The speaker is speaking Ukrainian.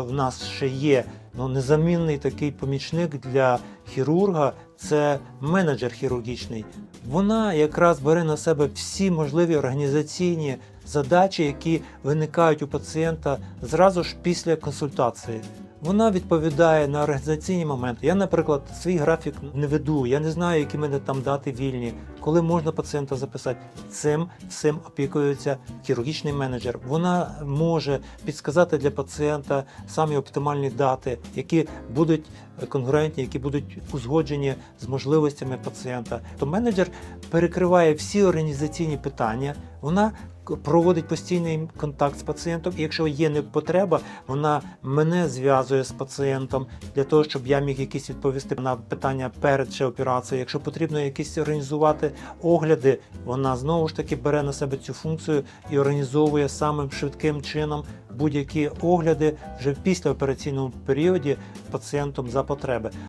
В нас ще є ну, незамінний такий помічник для хірурга це менеджер хірургічний. Вона якраз бере на себе всі можливі організаційні задачі, які виникають у пацієнта зразу ж після консультації. Вона відповідає на організаційні моменти. Я, наприклад, свій графік не веду, я не знаю, які мене там дати вільні, коли можна пацієнта записати. Цим всім опікується хірургічний менеджер. Вона може підсказати для пацієнта самі оптимальні дати, які будуть конгруентні, які будуть узгоджені з можливостями пацієнта. То менеджер перекриває всі організаційні питання. Вона проводить постійний контакт з пацієнтом. І якщо є потреба, вона мене зв'язує з пацієнтом для того, щоб я міг якісь відповісти на питання перед ще операцією. Якщо потрібно якісь організувати огляди, вона знову ж таки бере на себе цю функцію і організовує самим швидким чином будь-які огляди вже в післяопераційному періоді пацієнтом за потреби.